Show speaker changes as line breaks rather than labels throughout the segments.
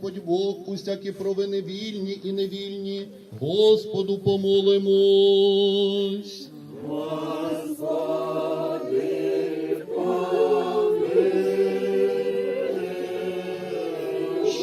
Господь Бог усякі провини вільні і невільні, Господу помолимось.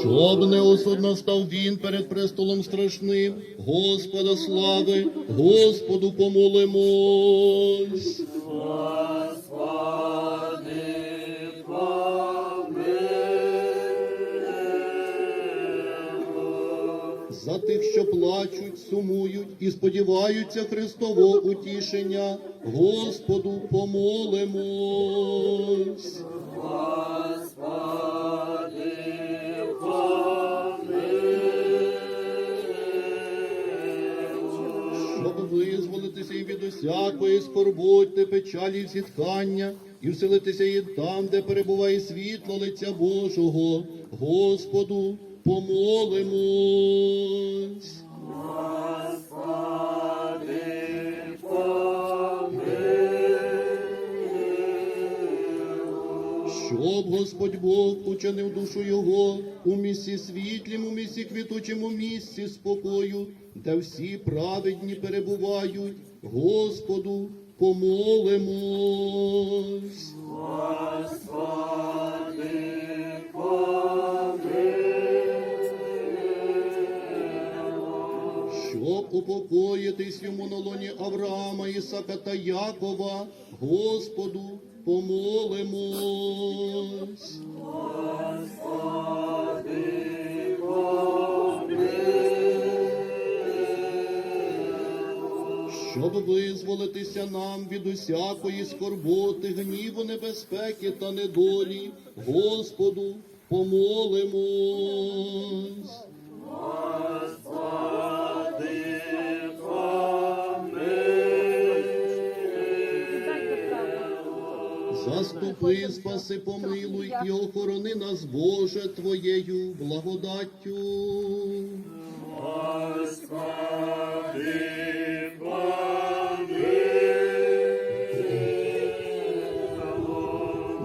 Щоб неосудно став він перед престолом страшним, Господа слави, Господу помолимось. Сподіваються Христового утішення, Господу помолимось. щоб визволитися і від усякої скорботи, печалі і зітхання, і вселитися і там, де перебуває світло лиця Божого, Господу помолимось. Господь Бог учинив душу його у місці світлім, у місці квітучим, у місці спокою, де всі праведні перебувають, Господу помолимось. Щоб упокоїтись йому на лоні Авраама, Ісака та Якова, Господу помолимось. Щоб визволитися нам від усякої скорботи, гніву, небезпеки та недолі, Господу помолимось. Заступи, спаси, помилуй і охорони нас, Боже, Твоєю благодаттю.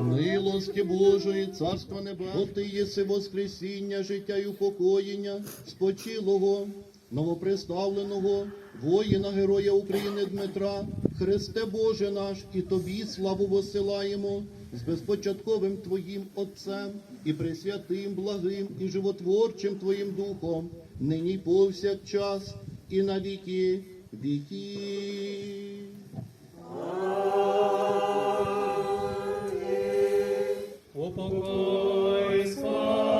Милості Божої, Царства Небесного, бо Ти єси воскресіння, життя й упокоєння, спочилого, новоприставленого, воїна, героя України Дмитра, Христе Боже наш, і Тобі славу посилаємо з безпочатковим Твоїм Отцем і пресвятим, благим і животворчим Твоїм Духом, нині повсякчас, і на віки віків.
Упокой, спаси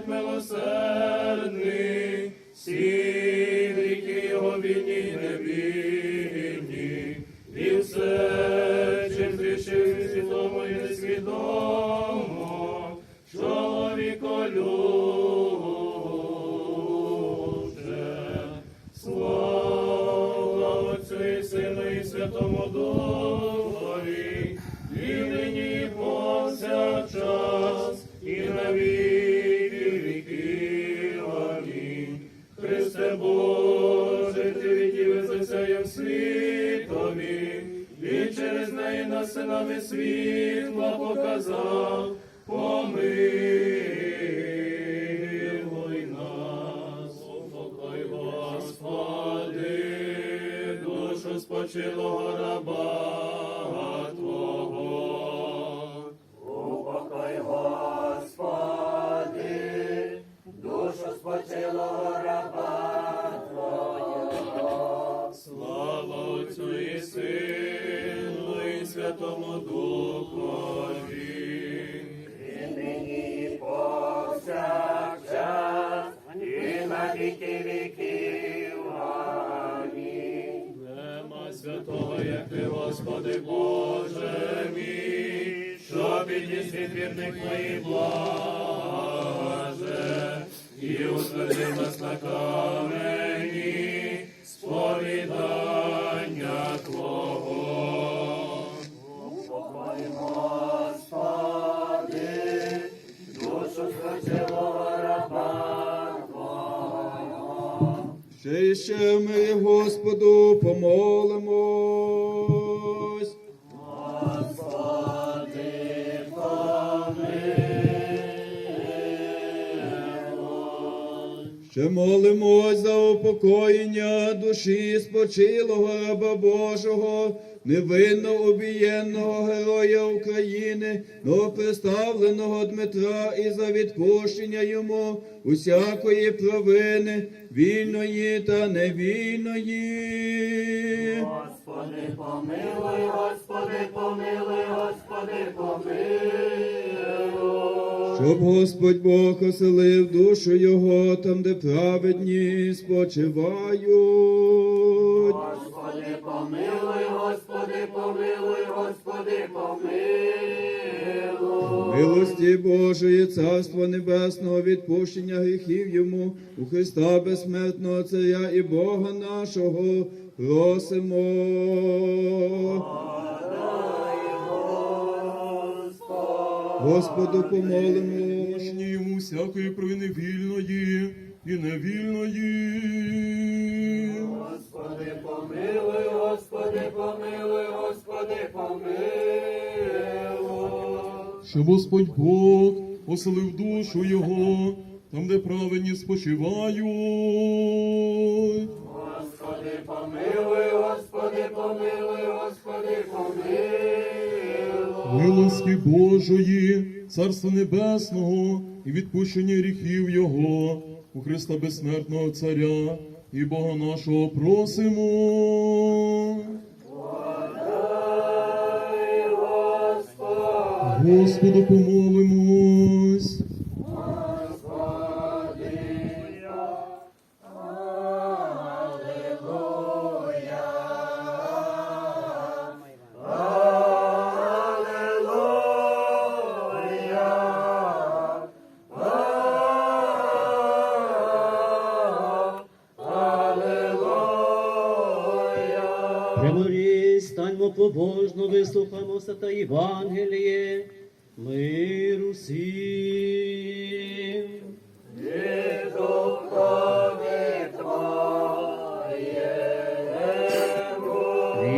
як милосердний, гріхи його вільні невільні, і все, чим зрішив свідомо і несвідомо, чоловіколюбче. Святого, як ти, Господи Боже мій, що підніс від вірних твоїх блаже, і утвердив нас на
Ще ще ми Господу помолимось.
Господи, помилуй.
Ще молимось за упокоєння душі спочилого раба Божого, невинно обієнного героя України, новоприставленого Дмитра і за відпущення йому усякої провини, вільної та невільної.
Господи, помилуй, Господи, помилуй, Господи, помилуй.
Щоб Господь Бог оселив душу його там, де праведні спочивають.
Помилуй, Господи, помилуй,
Милості Божої, Царства Небесного, відпущення гріхів йому у Христа безсмертного Царя і Бога нашого просимо. Господу помолимо.
Прощення йому всякої провини вільної і невільної.
Господи, помилуй, Господи, помилуй, Господи, помилуй.
Щоб Господь Бог оселив душу його, там, де праведні спочивають.
Господи, помилуй, Господи, помилуй, Господи, помилуй.
Милості Божої, Царства Небесного і відпущення гріхів Його, у Христа безсмертного Царя і Бога нашого просимо.
Подай, Господи,
Господу помолимось.
Та Євангеліє, миру всім.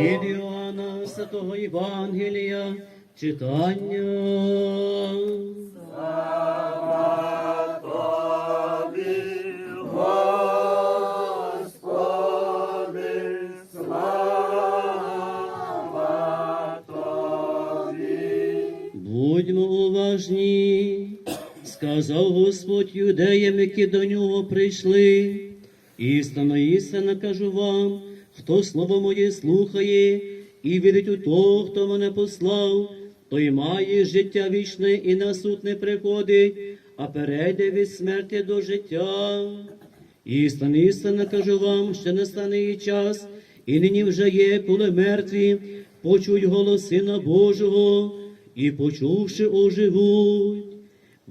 Від Іоанна Святого Євангелія читання. Юдеям, які до нього прийшли. Істинно, істинно кажу вам, хто слово моє слухає і вірить у того, хто мене послав, той має життя вічне і на суд не приходить, а перейде від смерті до життя. Істинно, істинно кажу вам, що настане і час, і нині вже є, коли мертві почують голос Сина Божого, і почувши оживуть.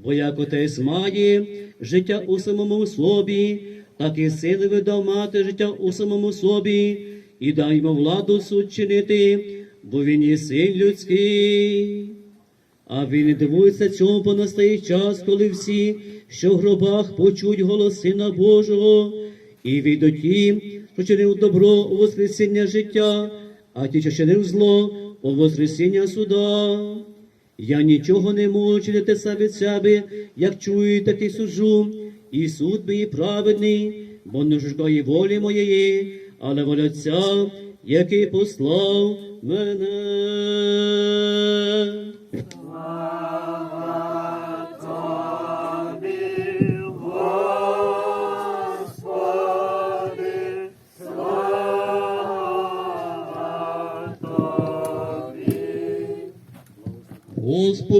Бо як отець має життя у самому собі, так і син видав мати життя у самому собі, і дай йому владу суд чинити, бо він є син людський. А він не дивується цьому, бо настає час, коли всі, що в гробах почуть голос Сина Божого, і війдуть ті, що чинив добро у воскресіння життя, а ті, що чинив зло у воскресіння суда. Я нічого не можу дати сам від себе, як чую, так і сужу, і суд мій праведний, бо не шукає волі моєї, але воля Отця, який послав мене.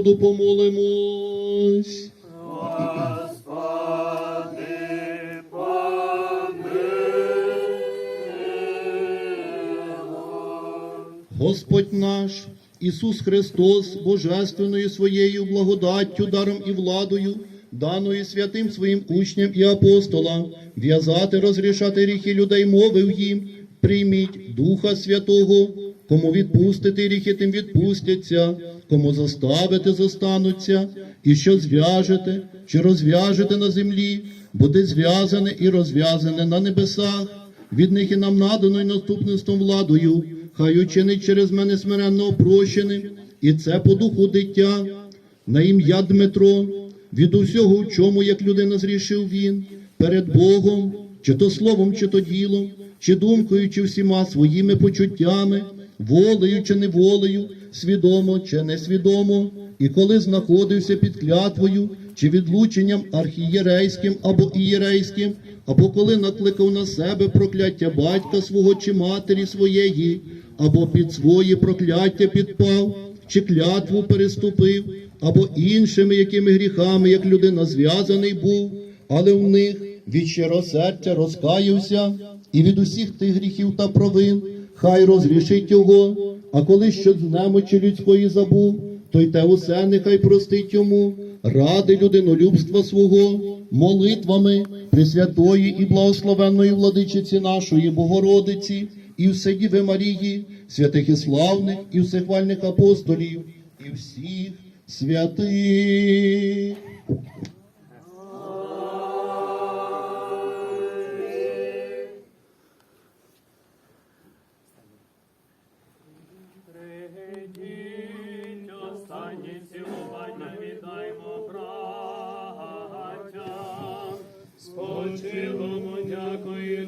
Господу помолимось.
Господи,
Господь наш, Ісус Христос, Божественною своєю благодаттю, даром і владою, даною святим своїм учням і апостолам, в'язати, розрішати ріхи людей, мовив їм, прийміть Духа Святого, кому відпустити ріхи, тим відпустяться кому заставити, застануться, і що зв'яжете, чи розв'яжете на землі, буде зв'язане і розв'язане на небесах. Від них і нам надано й наступництвом владою, хай учинить через мене смиренно опрощеним, і це по духу дитя, на ім'я Дмитро, від усього, в чому, як людина зрішив він, перед Богом, чи то словом, чи то ділом, чи думкою, чи всіма своїми почуттями, волею чи неволею, свідомо чи несвідомо, і коли знаходився під клятвою, чи відлученням архієрейським або ієрейським, або коли накликав на себе прокляття батька свого чи матері своєї, або під свої прокляття підпав, чи клятву переступив, або іншими якими гріхами, як людина зв'язаний був, але в них від щиро серця розкаявся, і від усіх тих гріхів та провин хай розрішить його, а коли що з немочі людської забув, то й те усе нехай простить йому, ради людинолюбства свого, молитвами Пресвятої і благословенної владичиці нашої Богородиці, і все Діви Марії, святих і славних, і всехвальних апостолів, і всіх святих.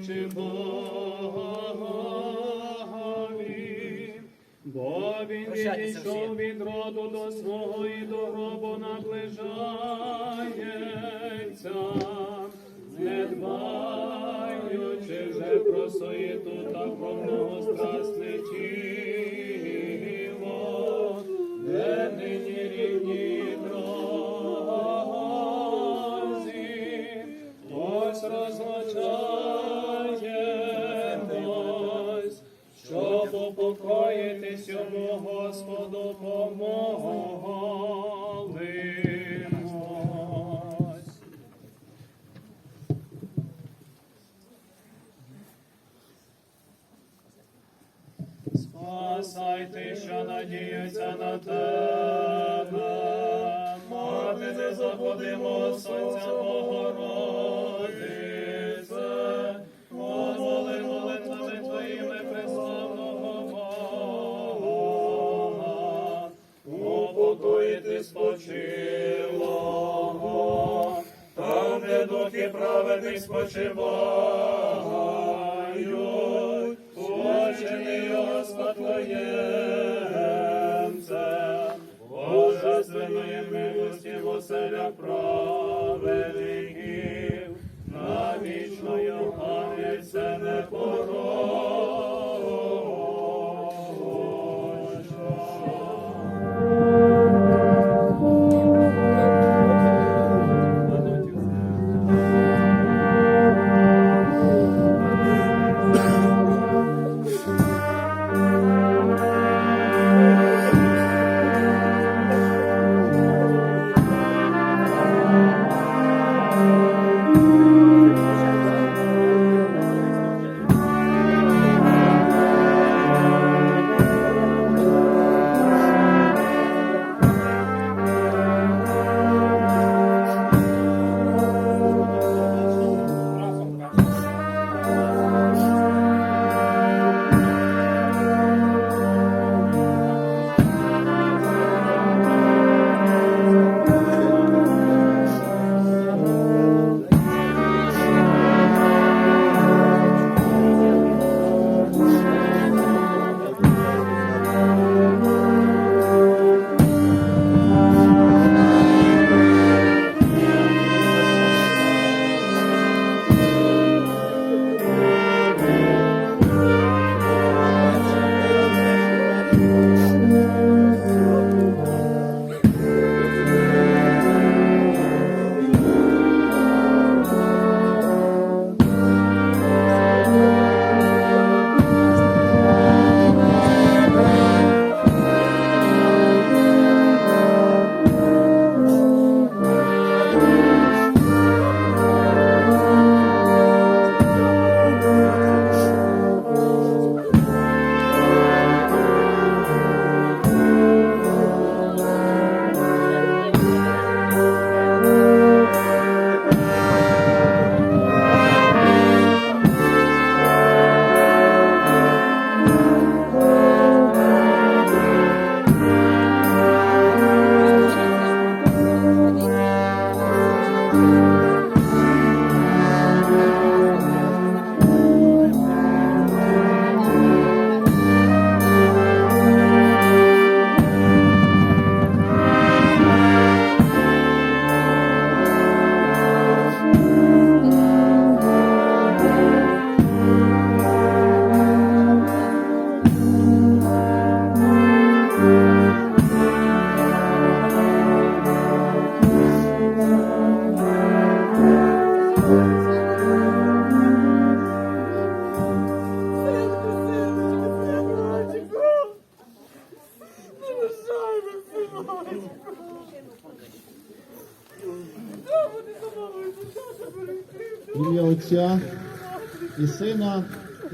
Дякуючи Богові, бо він відійшов від роду до свого і до гробу наближається, не дбаючи вже про суєту та повного Спасайте, що надіються на тебе, мати не забудемо сонця Богородице, помоли молитвами Твоїми преславного Бога, упокоїти спочилого, там, де духи праведних спочивають, Очини Господь Боже, Божественної милості оселя праведників, на вічною пам'ять це не
В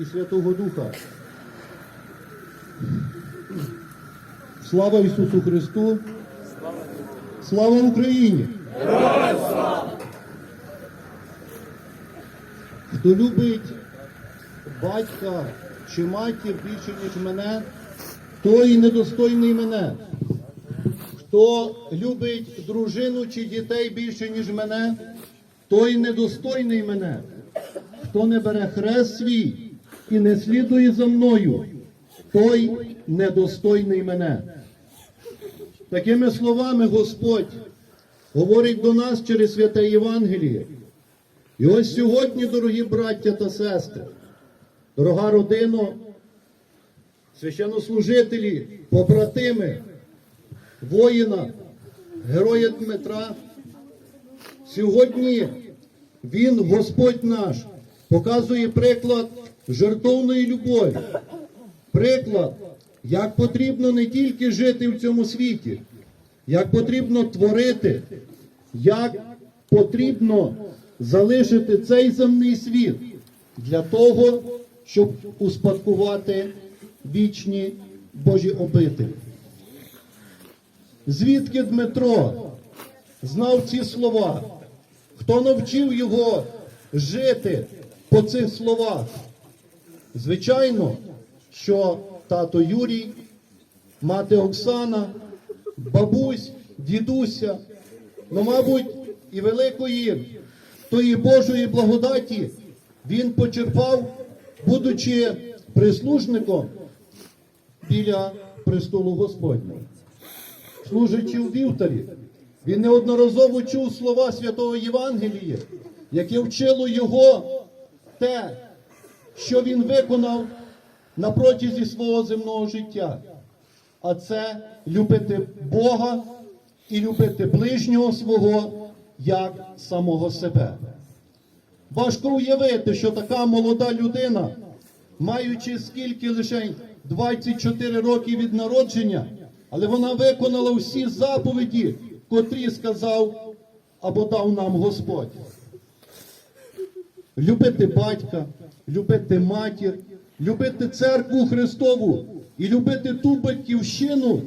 і Святого Духа. Слава Ісусу Христу! Слава Україні! Хто любить батька чи матір більше, ніж мене, той недостойний мене. Хто любить дружину чи дітей більше, ніж мене, той недостойний мене. Хто не бере хрест свій і не слідує за мною, той недостойний мене. Такими словами Господь говорить до нас через святе Євангеліє. І ось сьогодні, дорогі браття та сестри, дорога родина, священнослужителі, побратими, воїна, героя Дмитра, сьогодні він, Господь наш, показує приклад жертовної любові, приклад, як потрібно не тільки жити в цьому світі, як потрібно творити, як потрібно залишити цей земний світ для того, щоб успадкувати вічні Божі обителі. Звідки Дмитро знав ці слова? Хто навчив його жити по цих словах? Звичайно, що тато Юрій, мати Оксана, бабусь, дідуся, ну, мабуть, і великої тої Божої благодаті він почерпав, будучи прислужником біля престолу Господнього. Служачи у вівтарі, він неодноразово чув слова святого Євангелія, яке вчило його те, що він виконав на протязі свого земного життя. А це любити Бога і любити ближнього свого як самого себе. Важко уявити, що така молода людина, маючи скільки лише 24 роки від народження, але вона виконала всі заповіді, котрі сказав або дав нам Господь. Любити батька, любити матір, любити церкву Христову і любити ту батьківщину,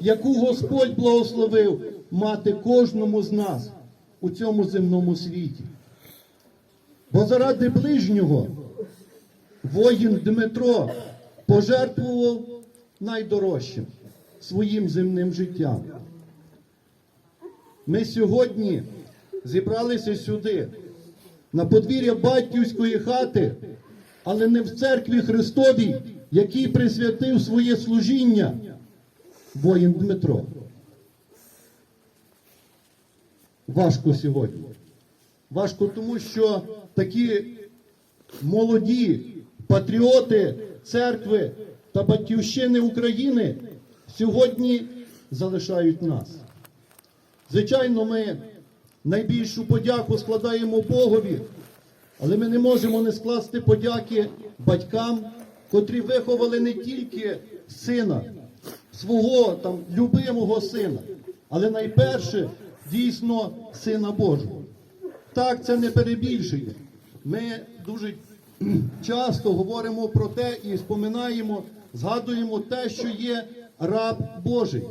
яку Господь благословив мати кожному з нас у цьому земному світі. Бо заради ближнього воїн Дмитро пожертвував найдорожчим своїм земним життям. Ми сьогодні зібралися сюди, на подвір'я батьківської хати, але не в церкві Христовій, який присвятив своє служіння воїн Дмитро. Важко сьогодні. Важко тому, що такі молоді патріоти церкви та батьківщини України сьогодні залишають нас. Звичайно, ми найбільшу подяку складаємо Богові, але ми не можемо не скласти подяки батькам, котрі виховали не тільки сина, свого там любимого сина, але найперше дійсно сина Божого. Так, це не перебільшує. Ми дуже часто говоримо про те і споминаємо, згадуємо те, що є раб Божий.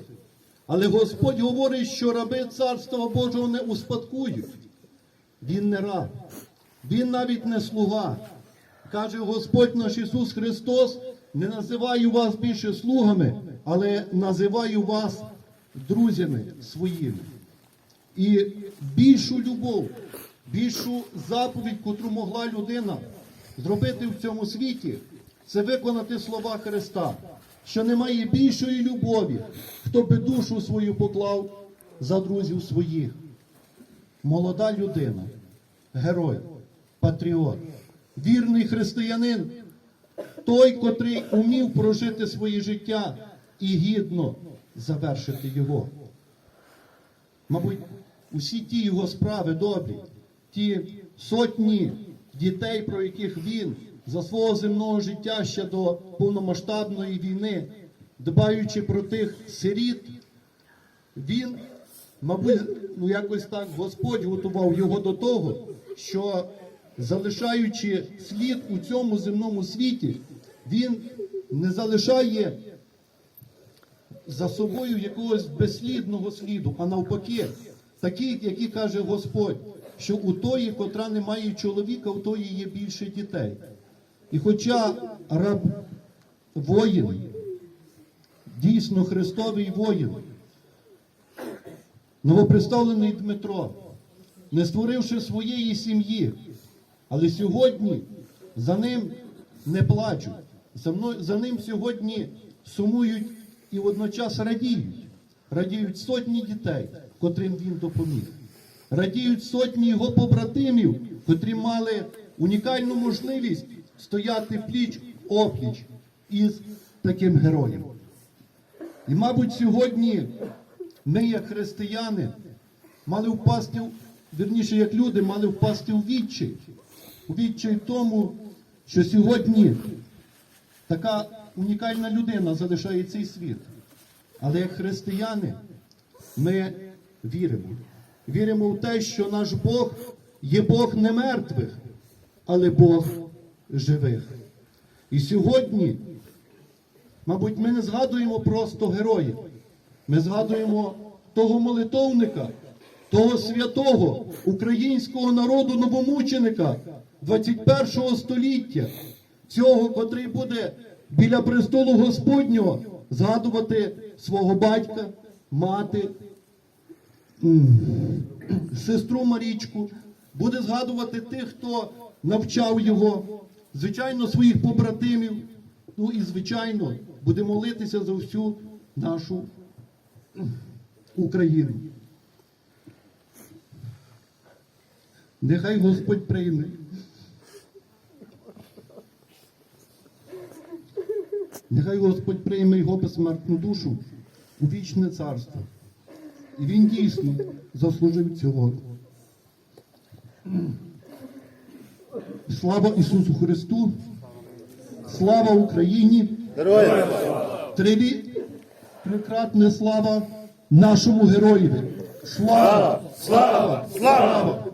Але Господь говорить, що раби Царства Божого не успадкують. Він не раб, він навіть не слуга. Каже Господь наш Ісус Христос, не називаю вас більше слугами, але називаю вас друзями своїми. І більшу любов, більшу заповідь, котру могла людина зробити в цьому світі, це виконати слова Христа, що немає більшої любові, хто би душу свою поклав за друзів своїх. Молода людина, герой, патріот, вірний християнин, той, котрий умів прожити своє життя і гідно завершити його. Мабуть, усі ті його справи добрі, ті сотні дітей, про яких він за свого земного життя ще до повномасштабної війни, дбаючи про тих сиріт, він, мабуть, ну якось так Господь готував його до того, що залишаючи слід у цьому земному світі, він не залишає за собою якогось безслідного сліду, а навпаки, такий, який каже Господь, що у тої, котра не має чоловіка, у тої є більше дітей. І хоча раб воїн, дійсно Христовий воїн, новоприставлений Дмитро, не створивши своєї сім'ї, але сьогодні за ним не плачуть, за, ним сьогодні сумують і водночас радіють. Радіють сотні дітей, котрим він допоміг. Радіють сотні його побратимів, котрі мали унікальну можливість стояти пліч опліч із таким героєм. І, мабуть, сьогодні ми, як християни, мали впасти, вірніше, як люди, мали впасти у відчай. У відчай тому, що сьогодні така унікальна людина залишає цей світ. Але як християни ми віримо. Віримо в те, що наш Бог є Бог не мертвих, але Бог живих. І сьогодні, мабуть, ми не згадуємо просто героїв. Ми згадуємо того молитовника, того святого українського народу новомученика 21 століття, цього, котрий буде біля престолу Господнього згадувати свого батька, мати, сестру Марічку, буде згадувати тих, хто навчав його, звичайно, своїх побратимів. Ну і звичайно, буде молитися за всю нашу Україну. Нехай Господь прийме. Нехай Господь прийме його безсмертну душу у вічне царство. І він дійсно заслужив цього. Слава Ісусу Христу! Слава Україні! Героям! Трилі... Трикратне слава нашому героєві! Слава! Слава! Слава!